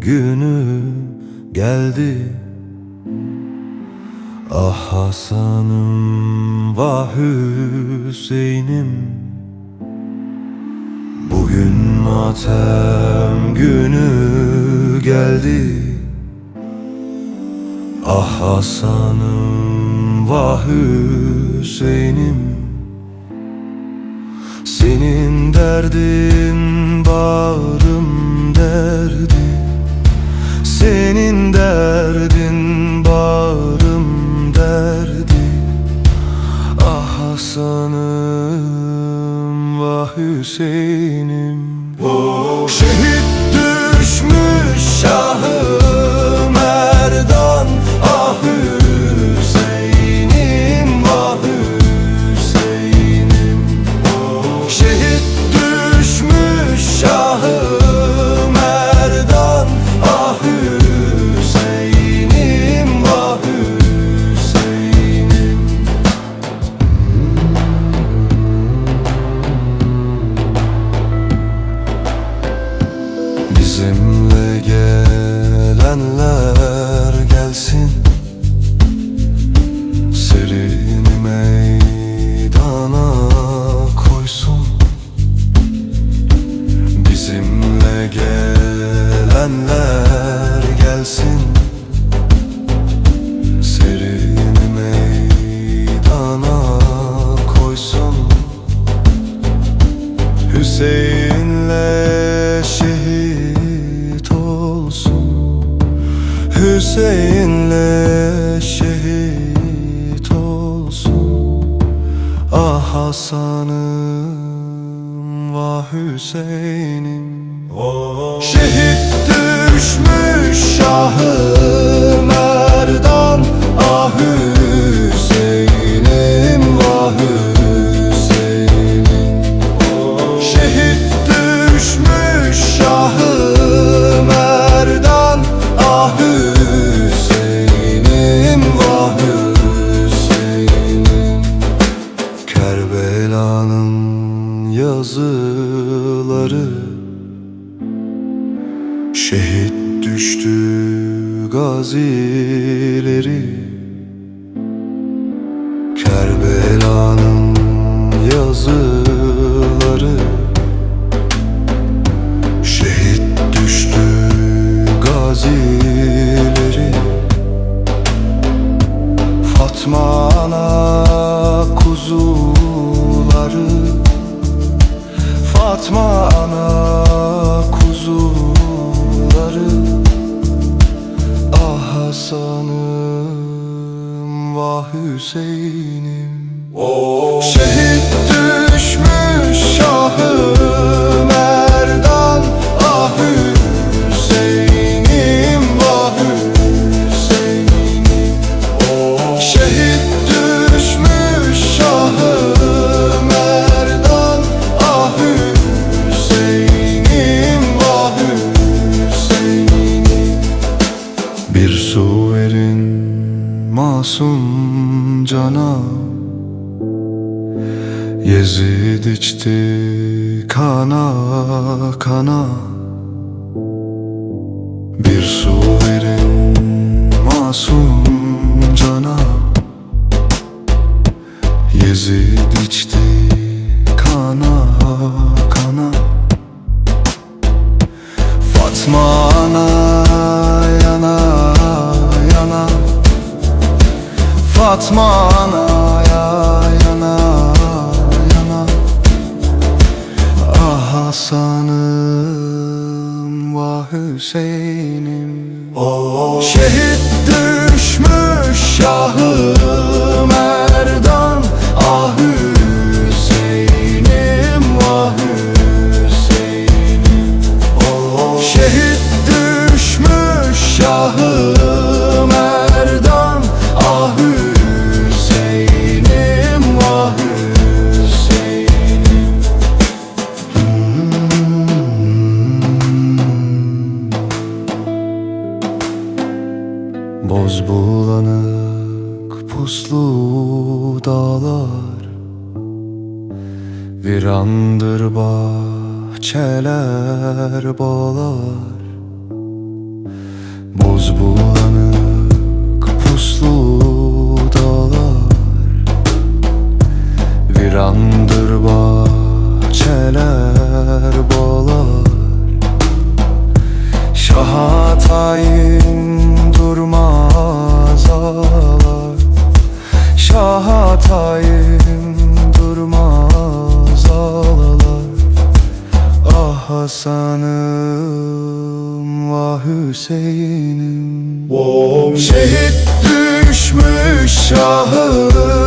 günü geldi. Ah Hasan'ım vah Hüseyin'im. Bugün matem günü geldi. Ah Hasan'ım vah Hüseyin'im Senin derdin bağrım derdi. Senin derdin bağrım derdi. Ah Hasan'ım vah Hüseyin'im gelenler gelsin. Serini meydana koysun. Hüseyin'le şehit olsun. Hüseyin'le şehit olsun. Ah Hasan'ım vah Hüseyin'im. Şehit düşmüş şahım Erdan Ah Hüseyin'im vah Hüseyin'im. Şehit düşmüş şahım Erdan Ah Hüseyin'im vah Hüseyin'im. Kerbela'nın yazıları Şehit düştü gazileri. Kerbela'nın yazıları. Şehit düştü gazileri. Fatma ana kuzuları. Fatma ana vah Hüseyin'im. Şehit düşmüş şahım masum cana. Yezid içti kana kana. Bir su verin masum cana. Yezid içti kana kana. Fatma ana Fatma ana yana yana Ah Hasan'ım vah Hüseyin'im. Şehit düşmüş şahım Erdan puslu dağlar Virandır bahçeler bağlar Hasan'ım vah Hüseyin'im. Şehit düşmüş Şahı